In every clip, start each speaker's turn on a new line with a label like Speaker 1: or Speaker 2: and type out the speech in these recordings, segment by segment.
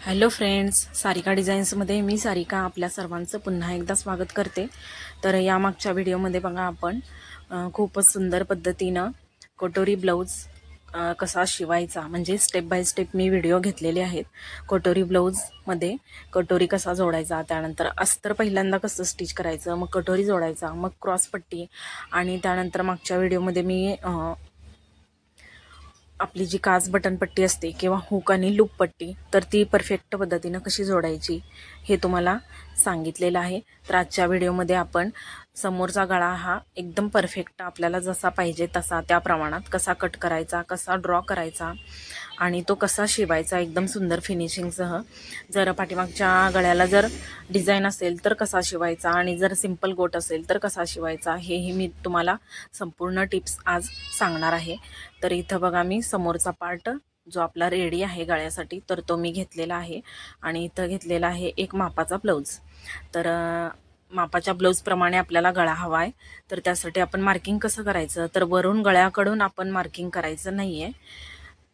Speaker 1: Hello friends Sarika डिझाईन्समध्ये मी सारिका आपल्या सर्वांचं पुन्हा एकदा स्वागत करते. तर या मागच्या व्हिडिओमध्ये बघा आपण खूपच सुंदर पद्धतीनं कटोरी ब्लाऊज कसा शिवायचा म्हणजे स्टेप बाय स्टेप मी व्हिडिओ घेतलेले आहेत. कटोरी ब्लाऊजमध्ये कटोरी कसा जोडायचा त्यानंतर अस्तर पहिल्यांदा कसं स्टिच करायचं मग कटोरी जोडायचा मग क्रॉस पट्टी आणि त्यानंतर मागच्या व्हिडिओमध्ये मी आपली जी काच बटन पट्टी असते किंवा हुक आणि लूप पट्टी तर ती परफेक्ट पद्धतीनं कशी जोडायची हे तुम्हाला सांगितलेलं आहे. तर आजच्या व्हिडिओमध्ये आपण समोरचा गळा हा एकदम परफेक्ट आपल्याला जसा पाहिजे तसा त्या प्रमाणात कसा कट करायचा कसा ड्रॉ करायचा आणि तो कसा शिवायचा एकदम सुंदर फिनिशिंगसह जर पाठीमागच्या गळ्याला जर डिझाईन असेल तर कसा शिवायचा आणि जर सिंपल गोट असेल तर कसा शिवायचा हेही मी तुम्हाला संपूर्ण टिप्स आज सांगणार आहे. तर इथं बघा मी समोरचा पार्ट जो आपला रेडी आहे गळ्यासाठी तर तो मी घेतलेला आहे. आणि इथं घेतलेला आहे एक मापाचा ब्लाऊज तर मापाच्या ब्लाऊजप्रमाणे आपल्याला गळा हवा आहे तर त्यासाठी आपण मार्किंग कसं करायचं? तर वरून गळ्याकडून आपण मार्किंग करायचं नाही आहे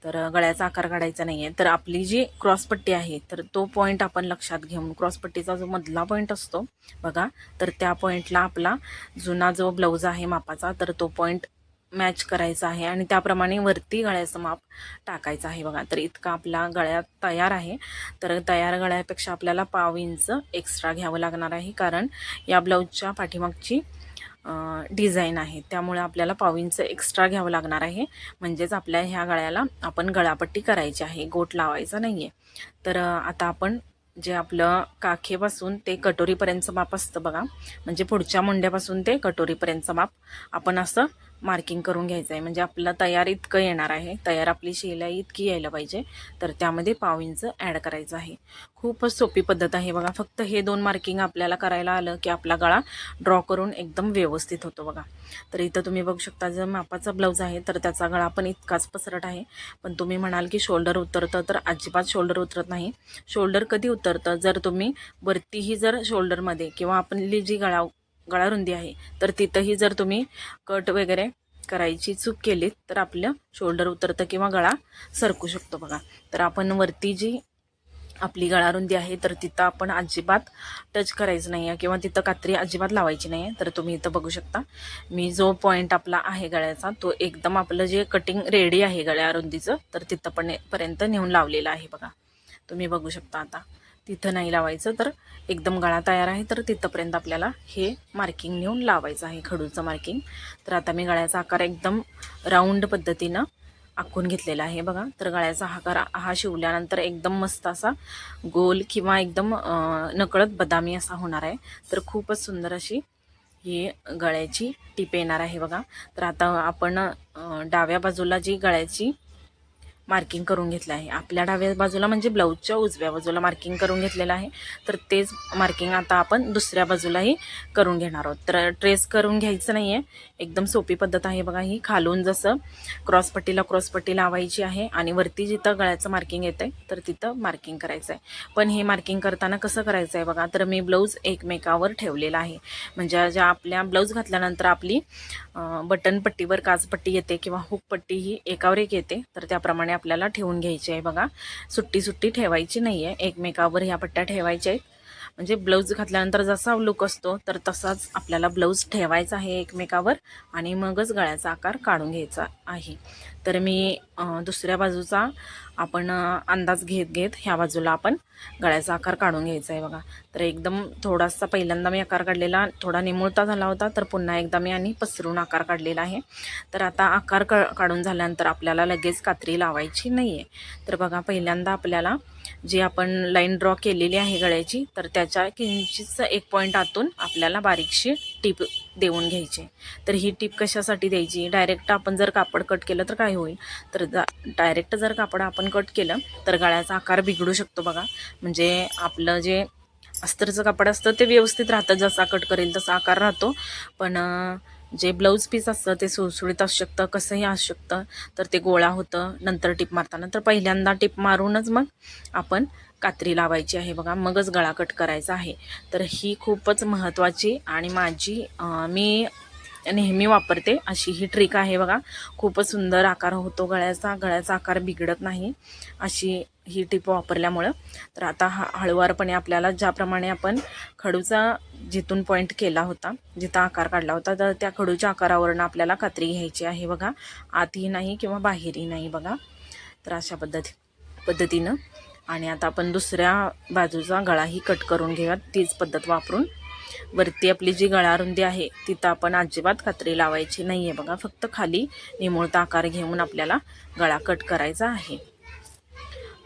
Speaker 1: तर गळ्याचा आकार काढायचा नाही आहे तर आपली जी क्रॉसपट्टी आहे तर तो पॉईंट आपण लक्षात घेऊन क्रॉसपट्टीचा जो मधला पॉईंट असतो बघा तर त्या पॉईंटला आपला जुना जो ब्लाऊज आहे मापाचा तर तो पॉईंट मॅच करायचा आहे आणि त्याप्रमाणे वरती गळ्याचं माप टाकायचं आहे बघा. तर इतका आपला गळ्यात तयार आहे. तर तयार गळ्यापेक्षा आपल्याला पाव इंच एक्स्ट्रा घ्यावं लागणार आहे कारण या ब्लाऊजच्या पाठीमागची डिझाईन आहे. त्यामुळे आपल्याला पाव एक्स्ट्रा घ्यावं लागणार आहे. म्हणजेच आपल्या ह्या गळ्याला आपण गळापट्टी करायची आहे. गोट लावायचा नाही आहे तर आता आपण जे आपलं काखेपासून ते कटोरीपर्यंतचं माप असतं बघा. म्हणजे पुढच्या मुंड्यापासून ते कटोरीपर्यंतचं माप. आपण असं मार्किंग करून घ्यायचं आहे म्हणजे आपला तयार इतकं येणार आहे. तयार आपली शिलाई इतकी यायला पाहिजे. तर त्यामध्ये पाव इंच ॲड करायचं आहे. खूपच सोपी पद्धत आहे. बघा फक्त हे दोन मार्किंग आपल्याला करायला आलं की आपला गळा ड्रॉ करून एकदम व्यवस्थित होतो बघा. तर इथं तुम्ही बघू शकता जर मापाचा ब्लाऊज आहे तर त्याचा गळा पण इतकाच पसरट आहे. पण तुम्ही म्हणाल की शोल्डर उतरतं तर अजिबात शोल्डर उतरत नाही. शोल्डर कधी उतरतं? जर तुम्ही वरतीही जर शोल्डरमध्ये किंवा आपली जी गळा गळारुंदी आहे. तर तिथंही जर तुम्ही कट वगैरे करायची चूक केलीत तर आपलं शोल्डर उतरतं किंवा गळा सरकू शकतो बघा. तर आपण वरती जी आपली गळारुंदी आहे तर तिथं आपण अजिबात टच करायचं नाही आहे किंवा तिथं कात्री अजिबात लावायची नाही आहे तर तुम्ही इथं बघू शकता. मी जो पॉईंट आपला आहे गळ्याचा तो एकदम आपलं जे कटिंग रेडी आहे गळ्यारुंदीचं तर तिथं पण पर्यंत नेऊन लावलेलं आहे बघा. तुम्ही बघू शकता आता. तिथं नाही लावायचं. तर एकदम गळा तयार आहे. तर तिथंपर्यंत आपल्याला हे मार्किंग नेऊन लावायचं आहे. खडूचं मार्किंग तर आता मी गळ्याचा आकार एकदम राऊंड पद्धतीनं आखून घेतलेला आहे बघा. तर गळ्याचा आकार हा शिवल्यानंतर एकदम मस्त असा गोल किंवा एकदम नकळत बदामी असा होणार आहे. तर खूपच सुंदर अशी ही गळ्याची टीप येणार आहे बघा. तर आता आपण डाव्या बाजूला जी गळ्याची मार्किंग करून घेतलं आहे. आपल्या डाव्या बाजूला म्हणजे ब्लाऊजच्या उजव्या बाजूला मार्किंग करून घेतलेलं आहे. तर तेच मार्किंग आता आपण दुसऱ्या बाजूलाही करून घेणार आहोत. तर ट्रेस करून घ्यायचं नाही आहे एकदम सोपी पद्धत आहे बघा ही. खालून जसं क्रॉसपट्टीला क्रॉसपट्टी लावायची आहे आणि वरती जिथं गळ्याचं मार्किंग येतं आहे तर तिथं मार्किंग करायचं आहे पण हे मार्किंग करताना कसं करायचं आहे बघा? तर मी ब्लाऊज एकमेकावर ठेवलेला आहे. म्हणजे ज्या आपल्या ब्लाऊज घातल्यानंतर आपली बटन पट्टीवर काचपट्टी येते किंवा हुक पट्टी ही एकावर एक येते. तर त्याप्रमाणे आपल्याला ठेवून घ्यायची आहे बघा. सुट्टी सुट्टी ठेवायची नाही आहे एकमेकावर ह्या पट्ट्या ठेवायच्या आहेत. म्हणजे ब्लाऊज घातल्यानंतर जसा लुक असतो तर तसाच आपल्याला ब्लाऊज ठेवायचा आहे एकमेकावर आणि मगच गळ्याचा आकार काढून घ्यायचा. आहे. तर मी दुसऱ्या बाजूचा आपण अंदाज घेत घेत ह्या बाजूला आपण गळ्याचा आकार काढून घ्यायचा आहे बघा. तर एकदम थोडासा पहिल्यांदा मी आकार काढलेला थोडा निमुळता झाला होता तर पुन्हा एकदा मी आणि पसरून आकार काढलेला आहे. तर आता आकार क काढून झाल्यानंतर आपल्याला लगेच कात्री लावायची नाही आहे तर बघा पहिल्यांदा आपल्याला जी आपण लाईन ड्रॉ केलेली आहे गळ्याची तर त्याच्या किंचितचं एक पॉईंट आतून आपल्याला बारीकशी टीप देऊन घ्यायचे. तर ही टीप कशासाठी द्यायची? डायरेक्ट आपण जर कापड कट केलं तर काय होईल? तर डायरेक्ट जर कापड आपण कट केलं तर गळ्याचा आकार बिघडू शकतो बघा. म्हणजे आपलं जे अस्तरचं कापड असतं ते व्यवस्थित राहतं. जसा कट करेल तसा आकार राहतो. पण जे ब्लाऊज पीस असतं ते सुळसुळीत असू शकतं कसंही असू शकतं. तर ते गोळा होतं नंतर टिप मारताना. तर पहिल्यांदा टिप मारूनच मग आपण कात्री लावायची आहे. बघा मगच गळा कट करायचा आहे. तर ही खूपच महत्त्वाची आणि माझी मी नेहमी वापरते अशी ही ट्रिक आहे बघा. खूपच सुंदर आकार होतो गळ्याचा. गळ्याचा आकार बिघडत नाही अशी ही टिप वापरल्यामुळं. तर आता हा हळुवारपणे आपल्याला ज्याप्रमाणे आपण खडूचा जिथून पॉईंट केला होता जिथं आकार काढला होता तर त्या खडूच्या आकारावरनं आपल्याला कात्री घ्यायची आहे बघा. आतही नाही किंवा बाहेरही नाही बघा. तर अशा पद्धती पद्धतीनं आणि आता आपण दुसऱ्या बाजूचा गळाही कट करून घेऊयात. तीच पद्धत वापरून. वरती आपली जी गळारुंदी आहे तिथं आपण अजिबात कात्री लावायची नाही आहे बघा. फक्त खाली निमुळता आकार घेऊन आपल्याला गळा कट करायचा आहे.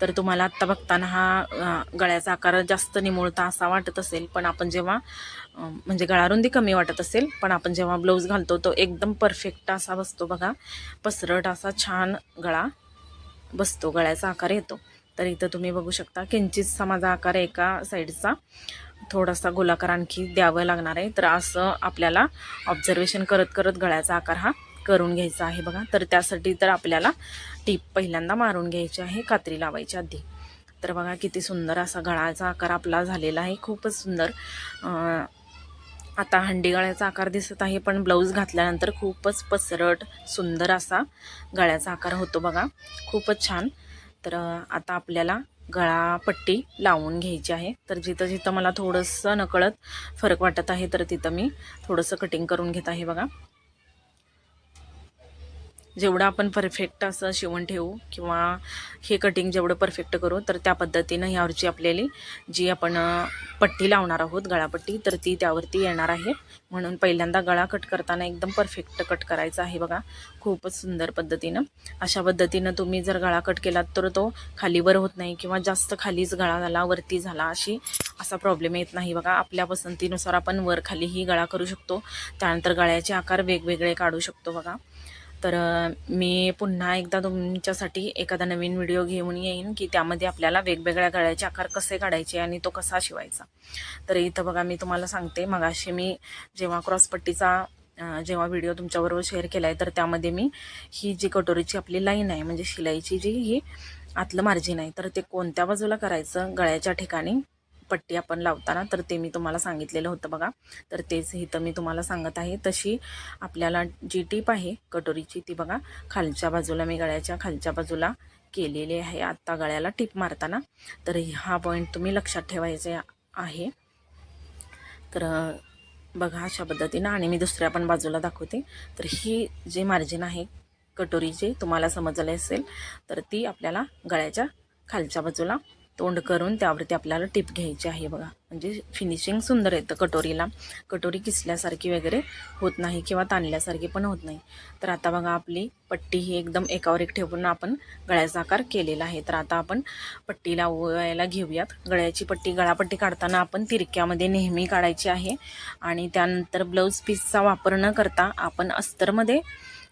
Speaker 1: तर तुम्हाला आत्ता बघताना हा गळ्याचा आकार जास्त निमुळता असा वाटत असेल पण आपण जेव्हा म्हणजे गळारुंदी कमी वाटत असेल पण आपण जेव्हा ब्लाऊज घालतो तो एकदम परफेक्ट असा बसतो बघा. पसरट असा छान गळा बसतो गळ्याचा आकार येतो. तर इथं तुम्ही बघू शकता किंचितसा माझा आकार आहे एका साईडचा. थोडासा गोलाकार आणखी द्यावं लागणार आहे. तर असं आपल्याला ऑब्झर्वेशन करत करत गळ्याचा आकार हा करून घ्यायचा आहे बघा. तर त्यासाठी तर आपल्याला टीप पहिल्यांदा मारून घ्यायची आहे कात्री लावायच्या आधी. तर बघा किती सुंदर असा गळाचा आकार आपला झालेला आहे. खूपच सुंदर. आता हंडी गळ्याचा आकार दिसत आहे पण ब्लाऊज घातल्यानंतर खूपच पसरट सुंदर असा गळ्याचा आकार होतो बघा. खूपच छान. तर आता आपल्याला गळापट्टी लावून घ्यायची आहे. तर जिथं जिथं मला थोडंसं नकळत फरक वाटत आहे तर तिथं मी थोडंसं कटिंग करून घेत आहे बघा. जेवढं आपण परफेक्ट असं शिवण ठेवू किंवा हे कटिंग जेवढं परफेक्ट करू तर त्या पद्धतीनं ह्यावरची आपल्याली जी आपण पट्टी लावणार आहोत गळापट्टी तर ती त्यावरती येणार आहे. म्हणून पहिल्यांदा गळा कट करताना एकदम परफेक्ट कट करायचा आहे बघा. खूपच सुंदर पद्धतीनं. अशा पद्धतीनं तुम्ही जर गळा कट केलात तर तो खालीवर होत नाही किंवा जास्त खालीच गळा झाला वरती झाला अशी असा प्रॉब्लेम येत नाही बघा. आपल्या पसंतीनुसार आपण वर खालीही गळा करू शकतो. त्यानंतर गळ्याचे आकार वेगवेगळे काढू शकतो बघा. तर मी पुन्हा एकदा तुमच्यासाठी एखादा नवीन व्हिडिओ घेऊन येईन की त्यामध्ये आपल्याला वेगवेगळ्या गळ्याचे आकार कसे काढायचे आणि तो कसा शिवायचा. तर इथं बघा मी तुम्हाला सांगते. मगाशी मी जेव्हा क्रॉसपट्टीचा जेव्हा व्हिडिओ तुमच्याबरोबर शेअर केला आहे तर त्यामध्ये मी ही जी कटोरीची आपली लाईन आहे म्हणजे शिलाईची जी ही आतलं मार्जिन आहे तर ते कोणत्या बाजूला करायचं गळ्याच्या ठिकाणी? पट्टी आपण लावताना तर ते मी तुम्हाला सांगितलेलं होतं बघा. तर तेच इथं मी तुम्हाला सांगत आहे. तशी आपल्याला जी टीप आहे कटोरीची ती बघा खालच्या बाजूला मी गळ्याच्या खालच्या बाजूला केलेली आहे. आत्ता गळ्याला टीप मारताना तर हा पॉईंट तुम्ही लक्षात ठेवायचे आहे. तर बघा अशा पद्धतीनं आणि मी दुसऱ्या पण बाजूला दाखवते. तर ही जे मार्जिन आहे कटोरीची तुम्हाला समजले असेल तर ती आपल्याला गळ्याच्या खालच्या बाजूला तोंड करून त्यावरती आपल्याला टिप घ्यायची आहे बघा. म्हणजे फिनिशिंग सुंदर येतं कटोरीला. कटोरी किसल्यासारखी वगैरे होत नाही किंवा ताणल्यासारखी पण होत नाही. तर आता बघा आपली पट्टी ही एकदम एकावर एक ठेवून आपण गळ्याचा आकार केलेला आहे. तर आता आपण पट्टी लावायला घेऊयात. गळ्याची पट्टी गळापट्टी काढताना आपण तिरक्यामध्ये नेहमी काढायची आहे. आणि त्यानंतर ब्लाऊज पीसचा वापर न करता आपण अस्तरमध्ये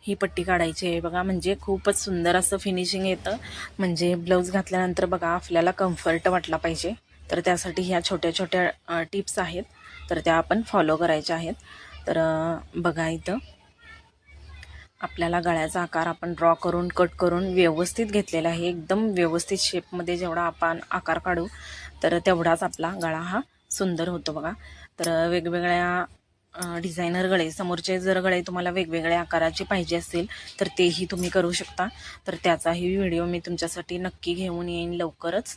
Speaker 1: ही पट्टी काढायची आहे. बघा म्हणजे खूपच सुंदर असं फिनिशिंग येतं. म्हणजे ब्लाऊज घातल्यानंतर बघा आपल्याला कम्फर्ट वाटला पाहिजे. तर त्यासाठी ह्या छोट्या छोट्या टिप्स आहेत. तर त्या आपण फॉलो करायच्या आहेत. तर बघा इथं. आपल्याला गळ्याचा आकार आपण ड्रॉ करून कट करून व्यवस्थित घेतलेला आहे. एकदम व्यवस्थित शेपमध्ये जेवढा आपण आकार काढू तर तेवढाच आपला गळा हा सुंदर होतो बघा. तर वेगवेगळ्या डिझायनर गळे समोरचे जर गळे तुम्हाला वेगवेगळ्या आकाराचे पाहिजे असतील तर तेही तुम्ही करू शकता. तर त्याचाही व्हिडिओ मी तुमच्यासाठी नक्की घेऊन येईन लवकरच.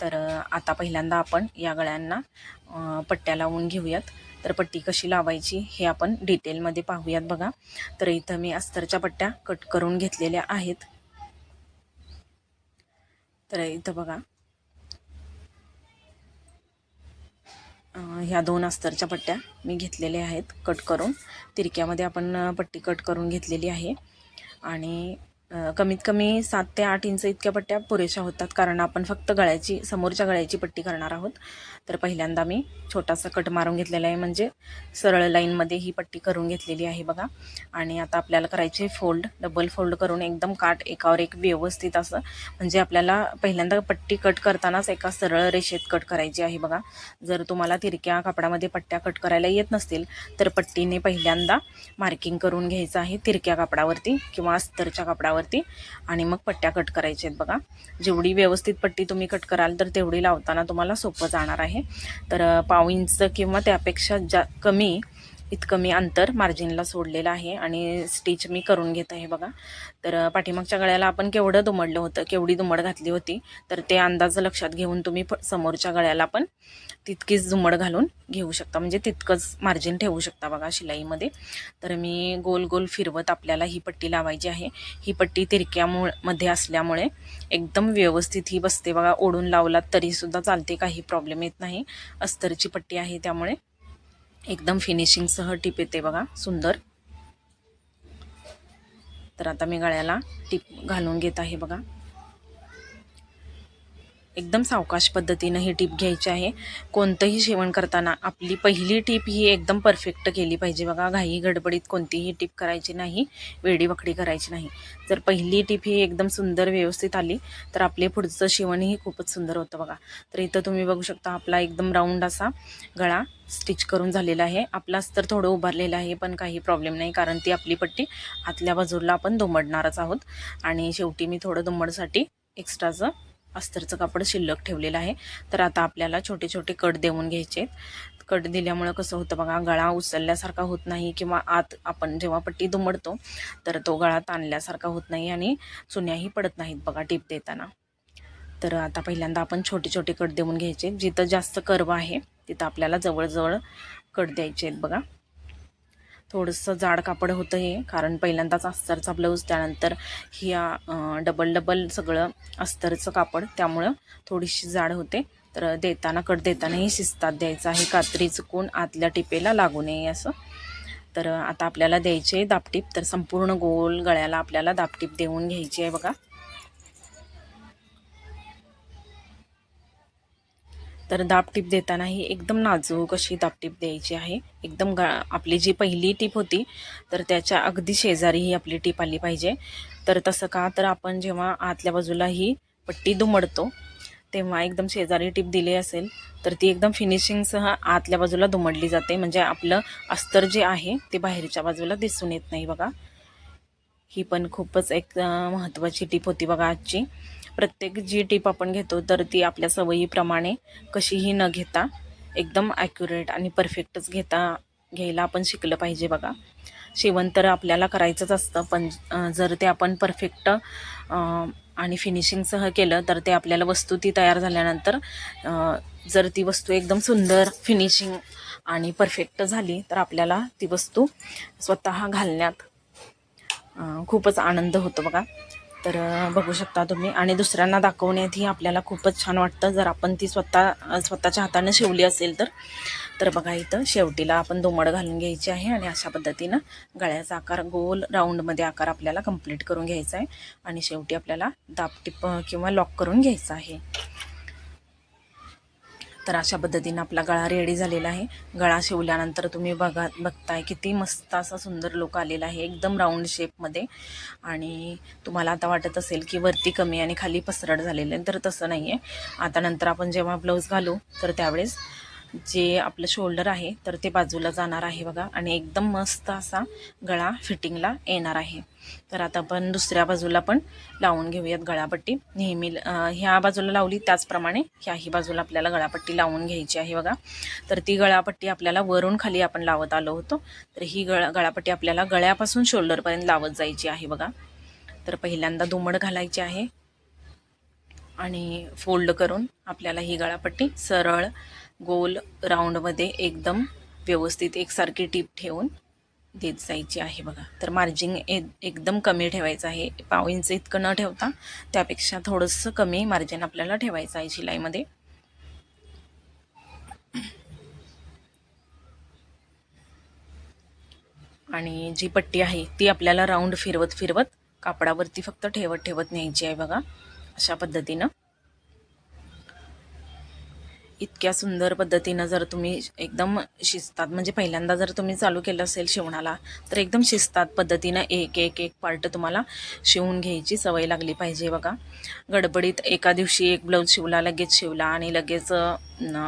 Speaker 1: तर आता पहिल्यांदा आपण या गळ्यांना पट्ट्या लावून घेऊयात. तर पट्टी कशी लावायची हे आपण डिटेलमध्ये पाहूयात बघा. तर इथं मी अस्तरच्या पट्ट्या कट करून घेतलेल्या आहेत. तर इथं बघा ह्या दोन अस्तरच्या पट्ट्या मी घेतलेल्या आहेत कट करून. तिरक्यामध्ये आपण पट्टी कट करून घेतलेली आहे. आणि कमीत कमी सात ते आठ इंच इतक्या पट्ट्या पुरेशा होतात कारण आपण फक्त गळ्याची समोरच्या गळ्याची पट्टी करणार आहोत. तर पहिल्यांदा मी छोटासा कट मारून घेतलेला आहे म्हणजे सरळ लाईनमध्ये ही पट्टी करून घेतलेली आहे बघा. आणि आता आपल्याला करायचे फोल्ड डबल फोल्ड करून एकदम काट एकावर एक व्यवस्थित असं म्हणजे आपल्याला पहिल्यांदा पट्टी कट करतानाच एका सरळ रेषेत कट करायची आहे बघा. जर तुम्हाला तिरक्या कापडामध्ये पट्ट्या कट करायला येत नसतील तर पट्टीने पहिल्यांदा मार्किंग करून घ्यायचं आहे तिरक्या कापडावरती किंवा अस्तरच्या कापडावर कापडावरती आणि मग पट्ट्या कट करायच्या आहेत बघा. जेवढी व्यवस्थित पट्टी तुम्ही कट कराल तर तेवढी लावताना तुम्हाला सोपं जाणार आहे. तर पाव इंच किंवा त्यापेक्षा जा कमी इतकं मी अंतर मार्जिनला सोडलेलं आहे आणि स्टिच मी करून घेत आहे बघा. तर पाठीमागच्या गळ्याला आपण केवढं दुमडलं होतं केवढी दुमड घातली होती तर ते अंदाज लक्षात घेऊन तुम्ही समोरच्या गळ्याला पण तितकीच दुमड घालून घेऊ शकता. म्हणजे तितकंच मार्जिन ठेवू शकता बघा शिलाईमध्ये. तर मी गोल गोल फिरवत आपल्याला ही पट्टी लावायची आहे. ही पट्टी तिरक्यामुळे मध्ये असल्यामुळे एकदम व्यवस्थित ही बसते बघा. ओढून लावलात तरीसुद्धा चालते काही प्रॉब्लेम येत नाही. अस्तरची पट्टी आहे त्यामुळे. एकदम फिनिशिंगसह टिप येते बघा सुंदर. तर आता मी गळ्याला टीप घालून घेत आहे बघा. एकदम सावकाश पद्धतीनं ही टीप घ्यायची आहे. कोणतंही शेवण करताना आपली पहिली टीप ही एकदम परफेक्ट केली पाहिजे बघा. घाई गडबडीत कोणतीही टीप करायची नाही वेडीवकडी करायची नाही. जर पहिली टीप ही एकदम सुंदर व्यवस्थित आली तर आपले पुढचं शिवणही खूपच सुंदर होतं बघा. तर इथं तुम्ही बघू शकता आपला एकदम राऊंड असा गळा स्टिच करून झालेला आहे. आपला अस्तर थोडं उभारलेलं आहे पण काही प्रॉब्लेम नाही कारण ती आपली पट्टी आतल्या बाजूला आपण दुमडणारच आहोत. आणि शेवटी मी थोडं दुमडसाठी एक्स्ट्राचं अस्तरचं कापड शिल्लक ठेवलेलं आहे. तर आता आपल्याला छोटे छोटे कट देऊन घ्यायचे आहेत. कट दिल्यामुळं कसं होतं बघा गळा उचलल्यासारखा होत नाही किंवा आत आपण जेव्हा पट्टी दुमडतो तर तो गळा ताणल्यासारखा होत नाही आणि चुन्याही पडत नाहीत बघा टीप देताना. तर आता पहिल्यांदा आपण छोटे छोटे कट देऊन घ्यायचे जिथं जास्त कर्व आहे तिथं आपल्याला जवळजवळ कट द्यायचे आहेत बघा. थोडंसं जाड कापड होतं हे कारण पहिल्यांदाच अस्तरचा ब्लाऊज त्यानंतर ह्या डबल डबल सगळं अस्तरचं कापड त्यामुळं थोडीशी जाड होते. तर देताना कट देतानाही शिस्तात द्यायचं आहे कात्री चुकून आतल्या टिपेला लागू नये असं. तर आता आपल्याला द्यायचे दापटीप तर संपूर्ण गोल गळ्याला आपल्याला दापटीप देऊन घ्यायची आहे बघा. तर दाबटीप देतानाही एकदम नाजूक अशी दाबटीप द्यायची आहे. एकदम गा आपली जी पहिली टीप होती तर त्याच्या अगदी शेजारी ही आपली टीप आली पाहिजे. तर तसं का तर आपण जेव्हा आतल्या बाजूला ही पट्टी दुमडतो तेव्हा एकदम शेजारी टीप दिली असेल तर ती एकदम फिनिशिंगसह आतल्या बाजूला दुमडली जाते. म्हणजे आपलं अस्तर जे आहे ते बाहेरच्या बाजूला दिसून येत नाही बघा. ही पण खूपच एक महत्त्वाची टीप होती बघा आजची. प्रत्येक जी टीप आपण घेतो तर ती आपल्या सवयीप्रमाणे कशीही न घेता एकदम ॲक्युरेट आणि परफेक्टच घेता घ्यायला आपण शिकलं पाहिजे बघा. शिवण तर आपल्याला करायचंच असतं पण जर ते आपण परफेक्ट आणि फिनिशिंगसह केलं तर ते आपल्याला वस्तू ती तयार झाल्यानंतर जर ती वस्तू एकदम सुंदर फिनिशिंग आणि परफेक्ट झाली तर आपल्याला ती वस्तू स्वतः घालण्यात खूपच आनंद होतो बघा. तर बघू शकता तुम्ही. आणि दुसऱ्यांना दाखवण्यातही आपल्याला खूपच छान वाटतं. जर आपण ती स्वतः स्वतःच्या हाताने शिवली असेल तर. तर बघा इथं शेवटीला आपण दुमड घालून घ्यायची आहे आणि अशा पद्धतीनं गळ्याचा आकार गोल राऊंडमध्ये आकार आपल्याला कंप्लीट करून घ्यायचा आहे. आणि शेवटी आपल्याला दापटीप किंवा लॉक करून घ्यायचा आहे. तर अशा पद्धतीनं आपला गळा रेडी झालेला आहे. गळा शिवल्यानंतर तुम्ही बघा बघताय किती मस्त असा सुंदर लुक आलेला आहे एकदम राऊंड शेपमध्ये आणि तुम्हाला आता वाटत असेल की वरती कमी आणि खाली पसरट झालेलं आहे तर तसं नाही आहे आता नंतर आपण जेव्हा ब्लाऊज घालू तर त्यावेळेस जे आपलं शोल्डर आहे तर ते बाजूला जाणार आहे बघा. आणि एकदम मस्त असा गळा फिटिंगला येणार आहे. तर आता आपण दुसऱ्या बाजूला पण लावून घेऊयात गळापट्टी. नेहमी ह्या बाजूला लावली त्याचप्रमाणे ह्याही बाजूला आपल्याला गळापट्टी लावून घ्यायची आहे बघा. तर ती गळापट्टी आपल्याला वरून खाली आपण लावत आलो होतो. तर ही गळा गळापट्टी आपल्याला गळ्यापासून शोल्डरपर्यंत लावत जायची आहे बघा. तर पहिल्यांदा दुमड घालायची आहे. आणि फोल्ड करून आपल्याला ही गळापट्टी सरळ गोल राऊंडमध्ये एकदम व्यवस्थित एकसारखी टीप ठेवून देत जायची आहे बघा. तर मार्जिन ए एकदम कमी ठेवायचं आहे. पाव इंच इतकं न ठेवता त्यापेक्षा थोडंसं कमी मार्जिन आपल्याला ठेवायचं आहे शिलाईमध्ये. आणि जी पट्टी आहे ती आपल्याला राऊंड फिरवत फिरवत कापडावरती फक्त ठेवत ठेवत न्यायची आहे बघा. अशा पद्धतीनं. इतक्या सुंदर पद्धतीनं जर तुम्ही एकदम शिस्तात म्हणजे पहिल्यांदा जर तुम्ही चालू केलं असेल शिवणाला तर एकदम शिस्तात पद्धतीनं एक एक एक पार्ट तुम्हाला शिवून घ्यायची सवय लागली पाहिजे बघा. गडबडीत एका दिवशी एक ब्लाऊज शिवला लगेच शिवला आणि लगेच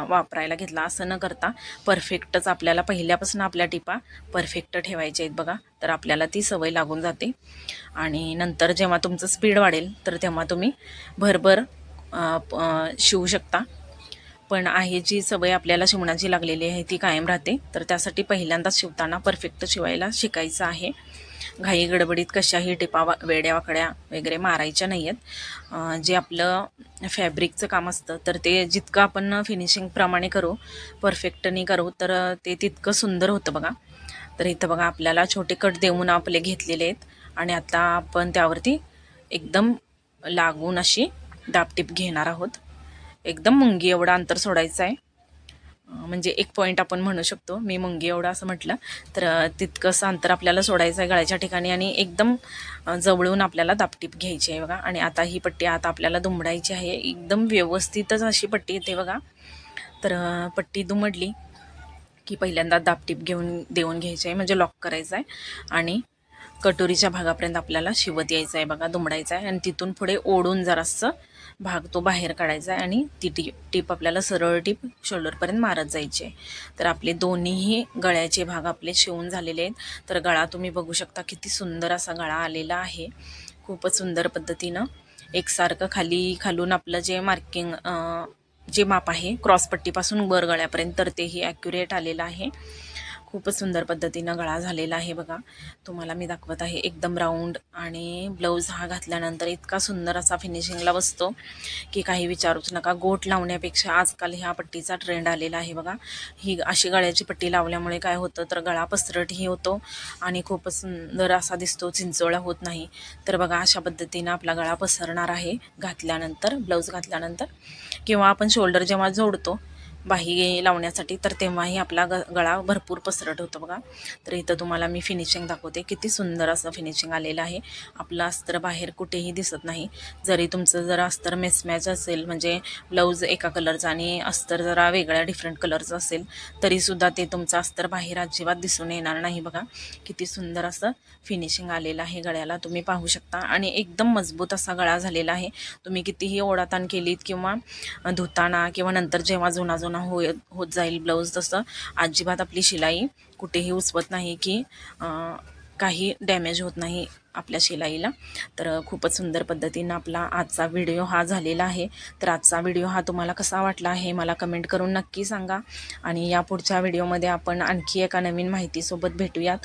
Speaker 1: वापरायला घेतला. असं न करता परफेक्टच आपल्याला पहिल्यापासून आपल्या टिपा परफेक्ट ठेवायच्या आहेत बघा. तर आपल्याला ती सवय लागून जाते. आणि नंतर जेव्हा तुमचं स्पीड वाढेल तर तेव्हा तुम्ही भरभर प- शिवू शकता. पण आहे जी सवय आपल्याला शिवण्याची लागलेली आहे ती कायम राहते. तर त्यासाठी पहिल्यांदाच शिवताना परफेक्ट शिवायला शिकायचं आहे. घाई गडबडीत कशाही टिपा वा वेड्या वाकड्या वगैरे मारायच्या नाही आहेत जे आपलं फॅब्रिकचं काम असतं तर ते जितकं आपण फिनिशिंगप्रमाणे करू परफेक्टनी करू तर ते तितकं सुंदर होतं बघा. तर इथं बघा आपल्याला छोटे कट देऊन आपले घेतलेले आहेत. आणि आता आपण त्यावरती एकदम लागून अशी दापटीप घेणार आहोत. एकदम मुंगी एवढा अंतर सोडायचं आहे. म्हणजे एक पॉईंट आपण म्हणू शकतो मी मुंगी एवढं असं म्हटलं. तर तितकंसं अंतर आपल्याला सोडायचं आहे गळ्याच्या ठिकाणी आणि एकदम जवळून आपल्याला दापटीप घ्यायची आहे बघा. आणि आता ही पट्टी आता आपल्याला दुमडायची आहे. एकदम व्यवस्थितच अशी पट्टी येते बघा. तर पट्टी दुमडली की पहिल्यांदा दापटीप घेऊन देऊन घ्यायची आहे. म्हणजे लॉक करायचं आहे. आणि कटोरीच्या भागापर्यंत आपल्याला शिवत यायचं आहे बघा दुमडायचं आहे. आणि तिथून पुढे ओढून जरासं भाग तो बाहेर काढायचा आहे आणि ती टीप टीप आपल्याला सरळ टीप शोल्डरपर्यंत मारत जायची आहे. तर आपले दोन्हीही गळ्याचे भाग आपले शिवून झालेले आहेत. तर गळा तुम्ही बघू शकता किती सुंदर असा गळा आलेला आहे. खूपच सुंदर पद्धतीनं एकसारखं खाली खालून आपलं जे मार्किंग जे माप आहे क्रॉसपट्टीपासून वर गळ्यापर्यंत तर तेही ॲक्युरेट आलेलं आहे. खूपच सुंदर पद्धतीनं गळा झालेला आहे बघा. तुम्हाला मी दाखवत आहे एकदम राऊंड आणि ब्लाऊज हा घातल्यानंतर इतका सुंदर असा फिनिशिंगला बसतो की काही विचारूच नका. गोट लावण्यापेक्षा आजकाल ह्या पट्टीचा ट्रेंड आलेला आहे बघा. ही अशी गळ्याची पट्टी लावल्यामुळे काय होतं तर गळा पसरटही होतो आणि खूपच सुंदर असा दिसतो चिंचोळा होत नाही. तर बघा अशा पद्धतीनं आपला गळा पसरणार आहे. घातल्यानंतर ब्लाऊज घातल्यानंतर किंवा आपण शोल्डर जेव्हा जोडतो बाही लावण्यासाठी तर तेव्हाही आपला ग गळा भरपूर पसरट होतो बघा. तर इथं तुम्हाला मी फिनिशिंग दाखवते. किती सुंदर असं फिनिशिंग आलेलं आहे. आपलं अस्तर बाहेर कुठेही दिसत नाही. जरी तुमचं जर अस्तर मिसमॅच असेल म्हणजे ब्लाऊज एका कलरचा आणि अस्तर जरा वेगळ्या डिफरंट कलरचं असेल तरीसुद्धा ते तुमचं अस्तर बाहेर अजिबात दिसून येणार नाही बघा. किती सुंदर असं फिनिशिंग आलेलं आहे गळ्याला. तुम्ही पाहू शकता. आणि एकदम मजबूत असा गळा झालेला आहे. तुम्ही कितीही ओढाताण केलीत किंवा धुताना किंवा नंतर जेव्हा जुना जुना हो होत जाईल ब्लाऊज तसं. अजिबात आपली शिलाई कुठेही उसवत नाही की काही डॅमेज होत नाही आपल्या शिलाईला. तर खूपच सुंदर पद्धतीनं आपला आजचा व्हिडिओ हा झालेला आहे. तर आजचा व्हिडिओ हा तुम्हाला कसा वाटला आहे मला कमेंट करून नक्की सांगा. आणि या पुढच्या व्हिडिओमध्ये आपण आणखी एका नवीन माहितीसोबत भेटूयात.